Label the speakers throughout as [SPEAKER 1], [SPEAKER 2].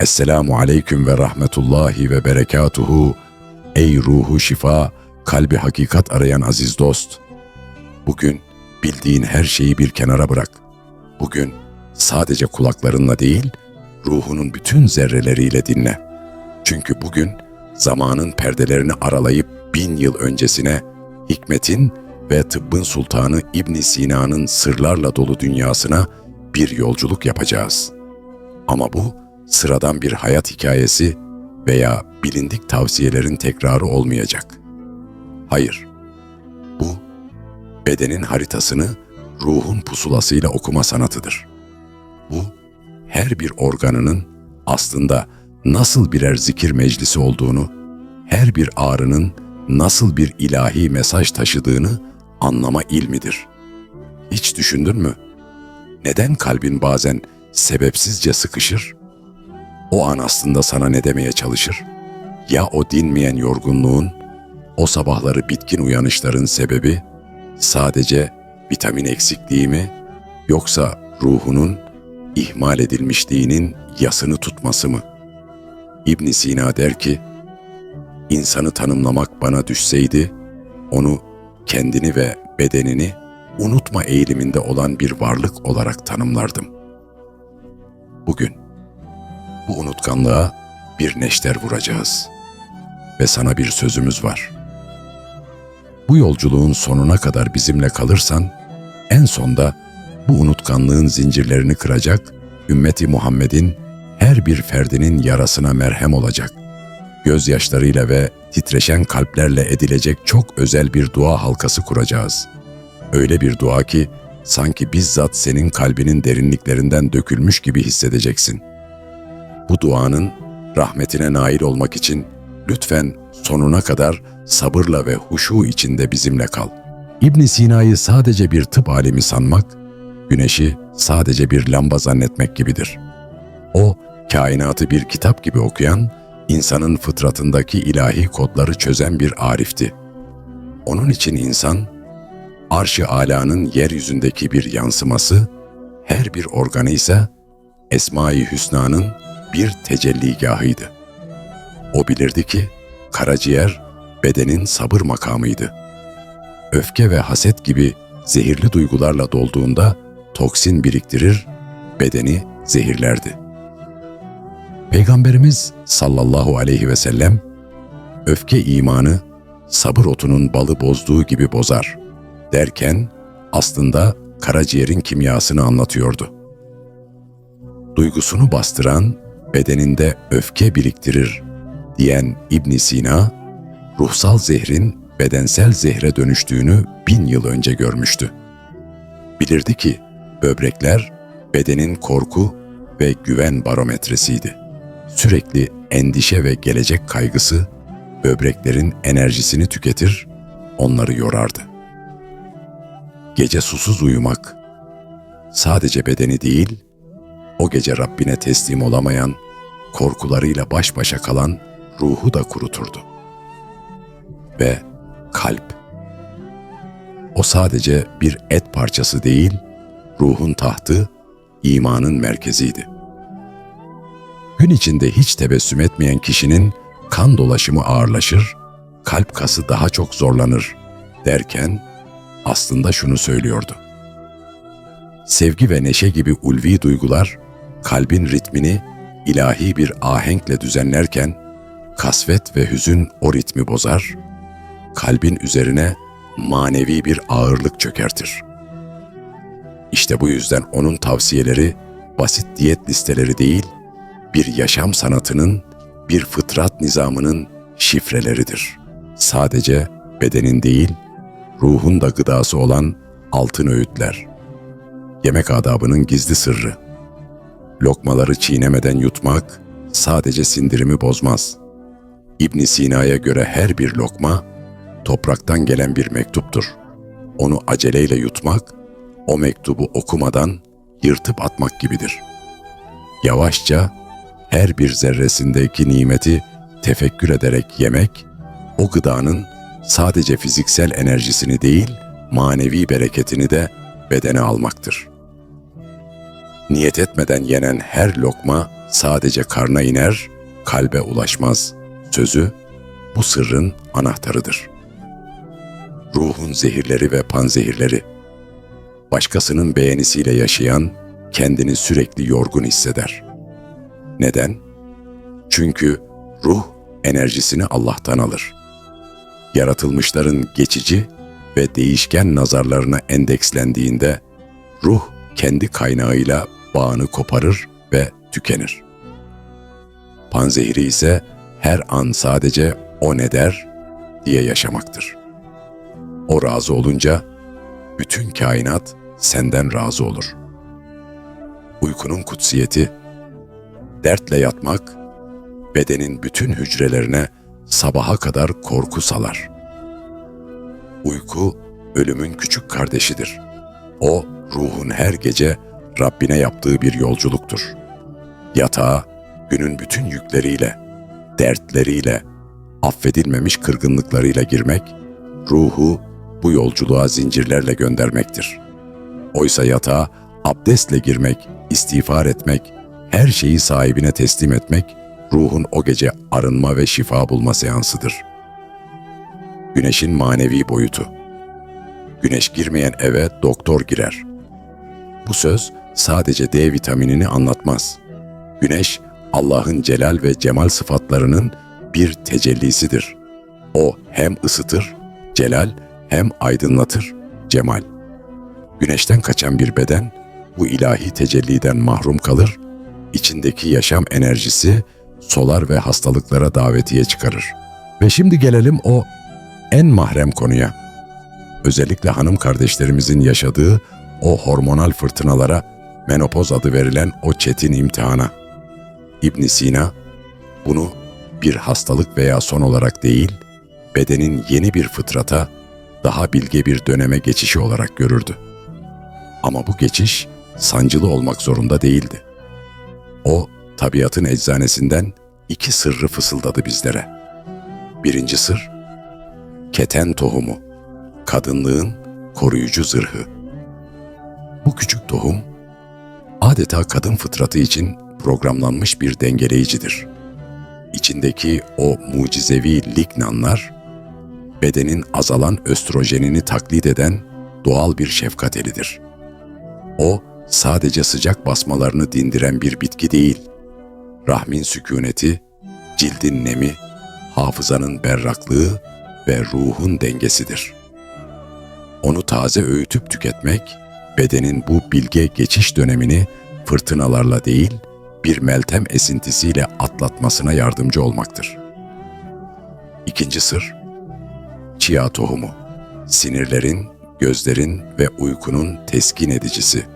[SPEAKER 1] Esselamu aleyküm ve rahmetullahi ve berekatuhu. Ey ruhu şifa, kalbi hakikat arayan aziz dost. Bugün bildiğin her şeyi bir kenara bırak. Bugün sadece kulaklarınla değil, ruhunun bütün zerreleriyle dinle. Çünkü bugün zamanın perdelerini aralayıp bin yıl öncesine hikmetin ve tıbbın sultanı İbn Sina'nın sırlarla dolu dünyasına bir yolculuk yapacağız. Ama bu sıradan bir hayat hikayesi veya bilindik tavsiyelerin tekrarı olmayacak. Hayır, bu bedenin haritasını ruhun pusulasıyla okuma sanatıdır. Bu her bir organının aslında nasıl birer zikir meclisi olduğunu, her bir ağrının nasıl bir ilahi mesaj taşıdığını anlama ilmidir. Hiç düşündün mü? Neden kalbin bazen sebepsizce sıkışır? O an aslında sana ne demeye çalışır? Ya o dinmeyen yorgunluğun, o sabahları bitkin uyanışların sebebi sadece vitamin eksikliği mi yoksa ruhunun ihmal edilmişliğinin yasını tutması mı? İbn Sina der ki, insanı tanımlamak bana düşseydi, onu kendini ve bedenini unutma eğiliminde olan bir varlık olarak tanımlardım. Bugün bu unutkanlığa bir neşter vuracağız ve sana bir sözümüz var. Bu yolculuğun sonuna kadar bizimle kalırsan, en sonda bu unutkanlığın zincirlerini kıracak, ümmeti Muhammed'in her bir ferdinin yarasına merhem olacak. Gözyaşlarıyla ve titreşen kalplerle edilecek çok özel bir dua halkası kuracağız. Öyle bir dua ki sanki bizzat senin kalbinin derinliklerinden dökülmüş gibi hissedeceksin. Bu duanın rahmetine nail olmak için lütfen sonuna kadar sabırla ve huşu içinde bizimle kal. İbn Sina'yı sadece bir tıp alimi sanmak, güneşi sadece bir lamba zannetmek gibidir. O, kainatı bir kitap gibi okuyan, insanın fıtratındaki ilahi kodları çözen bir arifti. Onun için insan, arş-ı alanın yeryüzündeki bir yansıması, her bir organı ise Esma-i Hüsna'nın bir tecelligahıydı. O bilirdi ki, karaciğer bedenin sabır makamıydı. Öfke ve haset gibi zehirli duygularla dolduğunda toksin biriktirir, bedeni zehirlerdi. Peygamberimiz sallallahu aleyhi ve sellem, öfke imanı sabır otunun balı bozduğu gibi bozar derken aslında karaciğerin kimyasını anlatıyordu. Duygusunu bastıran bedeninde öfke biriktirir diyen İbn Sina, ruhsal zehrin bedensel zehre dönüştüğünü bin yıl önce görmüştü. Bilirdi ki böbrekler bedenin korku ve güven barometresiydi. Sürekli endişe ve gelecek kaygısı böbreklerin enerjisini tüketir, onları yorardı. Gece susuz uyumak sadece bedeni değil, o gece Rabbine teslim olamayan, korkularıyla baş başa kalan ruhu da kuruturdu. Ve kalp. O sadece bir et parçası değil, ruhun tahtı, imanın merkeziydi. Gün içinde hiç tebessüm etmeyen kişinin kan dolaşımı ağırlaşır, kalp kası daha çok zorlanır derken aslında şunu söylüyordu. Sevgi ve neşe gibi ulvi duygular kalbin ritmini ilahi bir ahenkle düzenlerken kasvet ve hüzün o ritmi bozar, kalbin üzerine manevi bir ağırlık çökertir. İşte bu yüzden onun tavsiyeleri basit diyet listeleri değil, bir yaşam sanatının, bir fıtrat nizamının şifreleridir. Sadece bedenin değil, ruhun da gıdası olan altın öğütler. Yemek adabının gizli sırrı. Lokmaları çiğnemeden yutmak sadece sindirimi bozmaz. İbn Sina'ya göre her bir lokma topraktan gelen bir mektuptur. Onu aceleyle yutmak, o mektubu okumadan yırtıp atmak gibidir. Yavaşça her bir zerresindeki nimeti tefekkür ederek yemek, o gıdanın sadece fiziksel enerjisini değil, manevi bereketini de bedene almaktır. Niyet etmeden yenen her lokma sadece karna iner, kalbe ulaşmaz. Sözü bu sırrın anahtarıdır. Ruhun zehirleri ve panzehirleri. Başkasının beğenisiyle yaşayan kendini sürekli yorgun hisseder. Neden? Çünkü ruh enerjisini Allah'tan alır. Yaratılmışların geçici ve değişken nazarlarına endekslendiğinde ruh kendi kaynağıyla bağını koparır ve tükenir. Panzehiri ise her an sadece o ne der diye yaşamaktır. O razı olunca bütün kainat senden razı olur. Uykunun kutsiyeti, dertle yatmak, bedenin bütün hücrelerine sabaha kadar korku salar. Uyku, ölümün küçük kardeşidir. O, ruhun her gece Rabbine yaptığı bir yolculuktur. Yatağa, günün bütün yükleriyle, dertleriyle, affedilmemiş kırgınlıklarıyla girmek, ruhu bu yolculuğa zincirlerle göndermektir. Oysa yatağa abdestle girmek, istiğfar etmek, her şeyi sahibine teslim etmek, ruhun o gece arınma ve şifa bulma seansıdır. Güneşin manevi boyutu. Güneş girmeyen eve doktor girer. Bu söz sadece D vitaminini anlatmaz. Güneş, Allah'ın celal ve cemal sıfatlarının bir tecellisidir. O hem ısıtır, celal, hem aydınlatır, cemal. Güneşten kaçan bir beden, bu ilahi tecelliden mahrum kalır, içindeki yaşam enerjisi solar ve hastalıklara davetiye çıkarır. Ve şimdi gelelim o en mahrem konuya. Özellikle hanım kardeşlerimizin yaşadığı o hormonal fırtınalara menopoz adı verilen o çetin imtihana. İbn Sina bunu bir hastalık veya son olarak değil, bedenin yeni bir fıtrata, daha bilge bir döneme geçişi olarak görürdü. Ama bu geçiş sancılı olmak zorunda değildi. O, tabiatın eczanesinden iki sırrı fısıldadı bizlere. Birinci sır, keten tohumu, kadınlığın koruyucu zırhı. Bu küçük tohum, adeta kadın fıtratı için programlanmış bir dengeleyicidir. İçindeki o mucizevi lignanlar, bedenin azalan östrojenini taklit eden doğal bir şefkat elidir. O, sadece sıcak basmalarını dindiren bir bitki değil, rahmin sükuneti, cildin nemi, hafızanın berraklığı ve ruhun dengesidir. Onu taze öğütüp tüketmek, bedenin bu bilge geçiş dönemini fırtınalarla değil, bir meltem esintisiyle atlatmasına yardımcı olmaktır. İkinci sır, çiğa tohumu, sinirlerin, gözlerin ve uykunun teskin edicisi.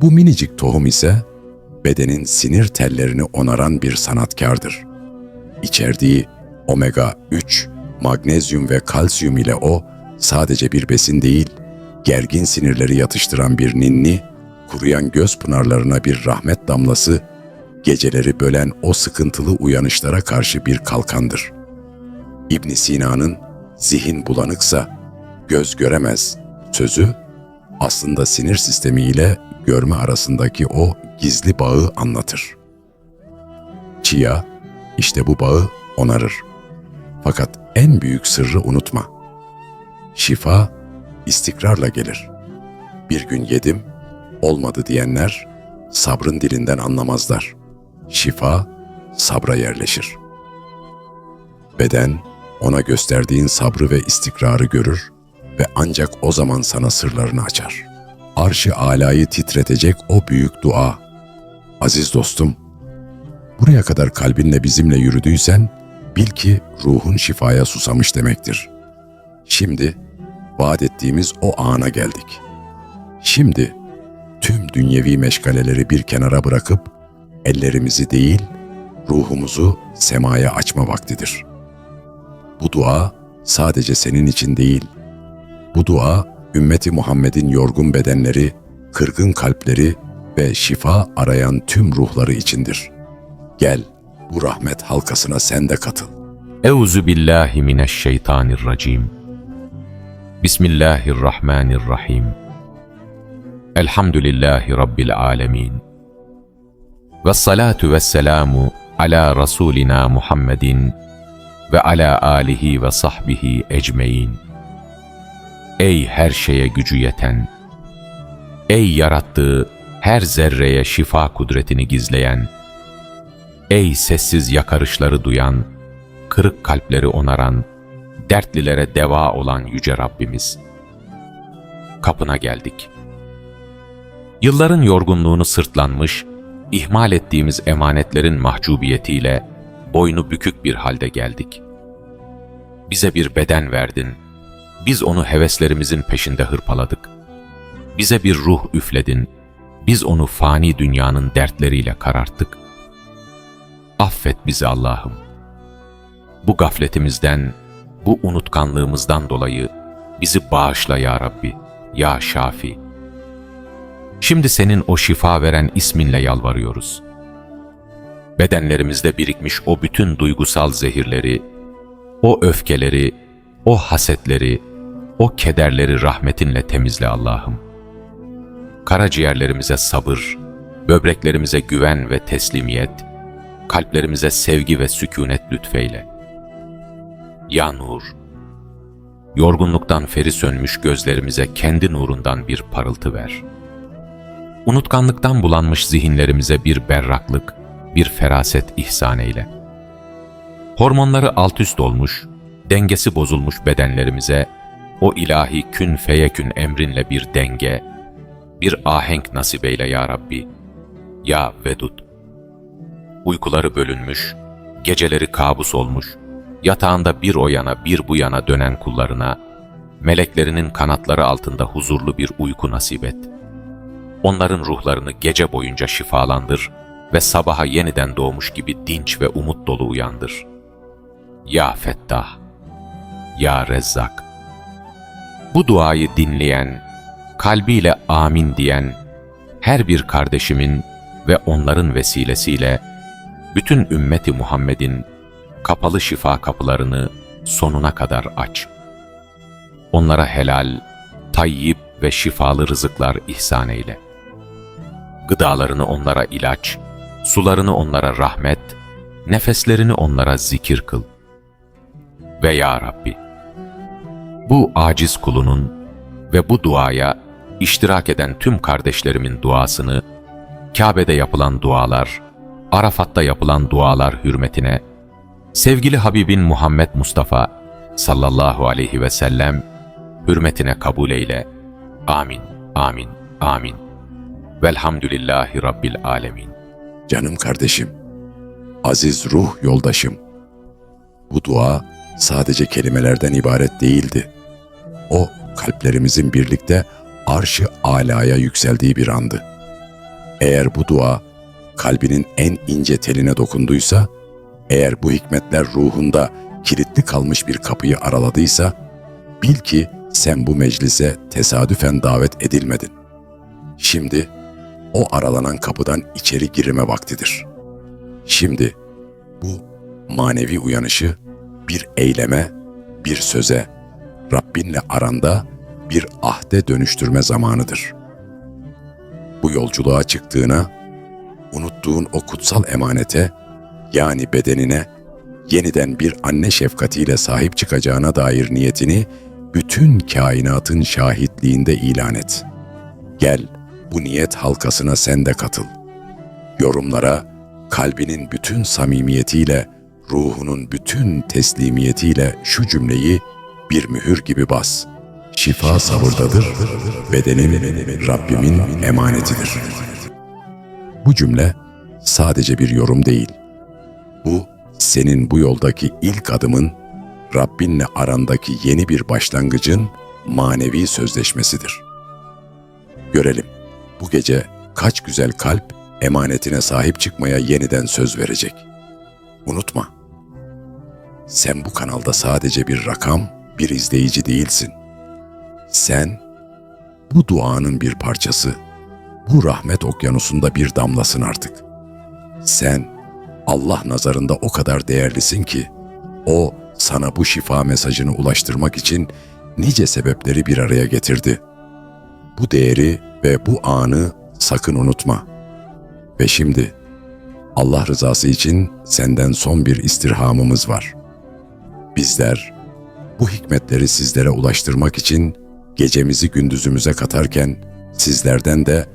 [SPEAKER 1] Bu minicik tohum ise bedenin sinir tellerini onaran bir sanatkardır. İçerdiği omega 3, magnezyum ve kalsiyum ile o sadece bir besin değil, gergin sinirleri yatıştıran bir ninni, kuruyan göz pınarlarına bir rahmet damlası, geceleri bölen o sıkıntılı uyanışlara karşı bir kalkandır. İbn Sina'nın zihin bulanıksa göz göremez sözü aslında sinir sistemi ile görme arasındaki o gizli bağı anlatır. Chia işte bu bağı onarır. Fakat en büyük sırrı unutma. Şifa istikrarla gelir. Bir gün yedim, olmadı diyenler sabrın dilinden anlamazlar. Şifa sabra yerleşir. Beden ona gösterdiğin sabrı ve istikrarı görür ve ancak o zaman sana sırlarını açar. Arş-ı alayı titretecek o büyük dua. Aziz dostum, buraya kadar kalbinle bizimle yürüdüysen, bil ki ruhun şifaya susamış demektir. Şimdi vaat ettiğimiz o ana geldik. Şimdi tüm dünyevi meşgaleleri bir kenara bırakıp ellerimizi değil, ruhumuzu semaya açma vaktidir. Bu dua sadece senin için değil, bu dua ümmeti Muhammed'in yorgun bedenleri, kırgın kalpleri ve şifa arayan tüm ruhları içindir. Gel, bu rahmet halkasına sen de katıl.
[SPEAKER 2] Euzu billahi mineşşeytanirracim. Bismillahirrahmanirrahim. Elhamdülillahi rabbil alamin. ve salatu ve selamu ala Rasulina Muhammedin ve ala alihi ve sahbihi ecmein. Ey her şeye gücü yeten, ey yarattığı her zerreye şifa kudretini gizleyen, ey sessiz yakarışları duyan, kırık kalpleri onaran, dertlilere deva olan yüce Rabbimiz. Kapına geldik. Yılların yorgunluğunu sırtlanmış, ihmal ettiğimiz emanetlerin mahcubiyetiyle boynu bükük bir halde geldik. Bize bir beden verdin, biz onu heveslerimizin peşinde hırpaladık. Bize bir ruh üfledin, biz onu fani dünyanın dertleriyle kararttık. Affet bizi Allah'ım. Bu gafletimizden, bu unutkanlığımızdan dolayı bizi bağışla ya Rabbi, ya Şafi. Şimdi senin o şifa veren isminle yalvarıyoruz. Bedenlerimizde birikmiş o bütün duygusal zehirleri, o öfkeleri, o hasetleri, o kederleri rahmetinle temizle Allah'ım. Karaciğerlerimize sabır, böbreklerimize güven ve teslimiyet, kalplerimize sevgi ve sükunet lütfeyle. Ya Nur, yorgunluktan feri sönmüş gözlerimize kendi nurundan bir parıltı ver. Unutkanlıktan bulanmış zihinlerimize bir berraklık, bir feraset ihsan eyle. Hormonları alt üst olmuş, dengesi bozulmuş bedenlerimize o ilahi kün feyekün emrinle bir denge, bir ahenk nasip eyle ya Rabbi, ya Vedud. Uykuları bölünmüş, geceleri kabus olmuş, yatağında bir o yana bir bu yana dönen kullarına, meleklerinin kanatları altında huzurlu bir uyku nasip et. Onların ruhlarını gece boyunca şifalandır ve sabaha yeniden doğmuş gibi dinç ve umut dolu uyandır. Ya Fettah, Ya Rezzak. Bu duayı dinleyen, kalbiyle amin diyen her bir kardeşimin ve onların vesilesiyle bütün ümmeti Muhammed'in kapalı şifa kapılarını sonuna kadar aç. Onlara helal, tayyip ve şifalı rızıklar ihsan eyle. Gıdalarını onlara ilaç, sularını onlara rahmet, nefeslerini onlara zikir kıl. Ve Ya Rabbi, bu aciz kulunun ve bu duaya iştirak eden tüm kardeşlerimin duasını, Kabe'de yapılan dualar, Arafat'ta yapılan dualar hürmetine, sevgili Habibin Muhammed Mustafa sallallahu aleyhi ve sellem hürmetine kabul eyle. Amin, amin, amin. Velhamdülillahi Rabbil alemin.
[SPEAKER 1] Canım kardeşim, aziz ruh yoldaşım. Bu dua sadece kelimelerden ibaret değildi. O kalplerimizin birlikte arşı alaya yükseldiği bir andı. Eğer bu dua kalbinin en ince teline dokunduysa, eğer bu hikmetler ruhunda kilitli kalmış bir kapıyı araladıysa, bil ki sen bu meclise tesadüfen davet edilmedin. Şimdi o aralanan kapıdan içeri girme vaktidir. Şimdi bu manevi uyanışı bir eyleme, bir söze, Rabbinle aranda bir ahde dönüştürme zamanıdır. Bu yolculuğa çıktığına, unuttuğun o kutsal emanete, yani bedenine, yeniden bir anne şefkatiyle sahip çıkacağına dair niyetini bütün kainatın şahitliğinde ilan et. Gel, bu niyet halkasına sen de katıl. Yorumlara kalbinin bütün samimiyetiyle, ruhunun bütün teslimiyetiyle şu cümleyi bir mühür gibi bas. Şifa sabırdadır, bedenim Rabbimin emanetidir. Bu cümle sadece bir yorum değil. Bu senin bu yoldaki ilk adımın, Rabbinle arandaki yeni bir başlangıcın manevi sözleşmesidir. Görelim bu gece kaç güzel kalp emanetine sahip çıkmaya yeniden söz verecek. Unutma. Sen bu kanalda sadece bir rakam, bir izleyici değilsin. Sen bu duanın bir parçası, bu rahmet okyanusunda bir damlasın artık. Sen Allah nazarında o kadar değerlisin ki o sana bu şifa mesajını ulaştırmak için nice sebepleri bir araya getirdi. Bu değeri ve bu anı sakın unutma. Ve şimdi Allah rızası için senden son bir istirhamımız var. Bizler bu hikmetleri sizlere ulaştırmak için gecemizi gündüzümüze katarken sizlerden de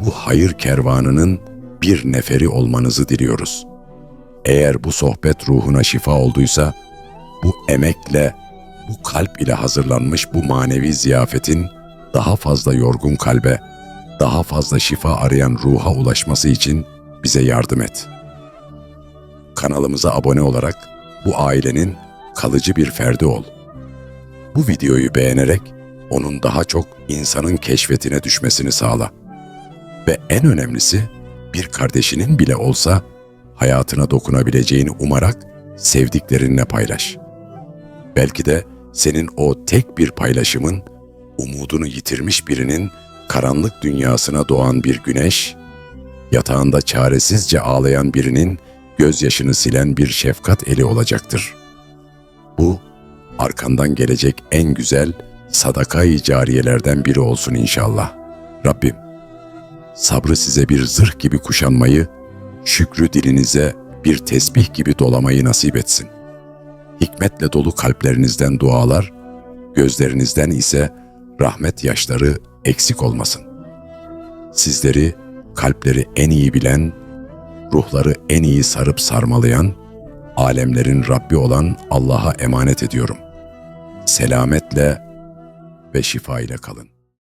[SPEAKER 1] bu hayır kervanının bir neferi olmanızı diliyoruz. Eğer bu sohbet ruhuna şifa olduysa, bu emekle, bu kalp ile hazırlanmış bu manevi ziyafetin daha fazla yorgun kalbe, daha fazla şifa arayan ruha ulaşması için bize yardım et. Kanalımıza abone olarak bu ailenin kalıcı bir ferdi ol. Bu videoyu beğenerek onun daha çok insanın keşfetine düşmesini sağla. Ve en önemlisi bir kardeşinin bile olsa hayatına dokunabileceğini umarak sevdiklerinle paylaş. Belki de senin o tek bir paylaşımın umudunu yitirmiş birinin karanlık dünyasına doğan bir güneş, yatağında çaresizce ağlayan birinin gözyaşını silen bir şefkat eli olacaktır. Bu arkandan gelecek en güzel sadaka-i cariyelerden biri olsun inşallah. Rabbim, sabrı size bir zırh gibi kuşanmayı, şükrü dilinize bir tesbih gibi dolamayı nasip etsin. Hikmetle dolu kalplerinizden dualar, gözlerinizden ise rahmet yaşları eksik olmasın. Sizleri kalpleri en iyi bilen, ruhları en iyi sarıp sarmalayan, alemlerin Rabbi olan Allah'a emanet ediyorum. Selametle ve şifa ile kalın.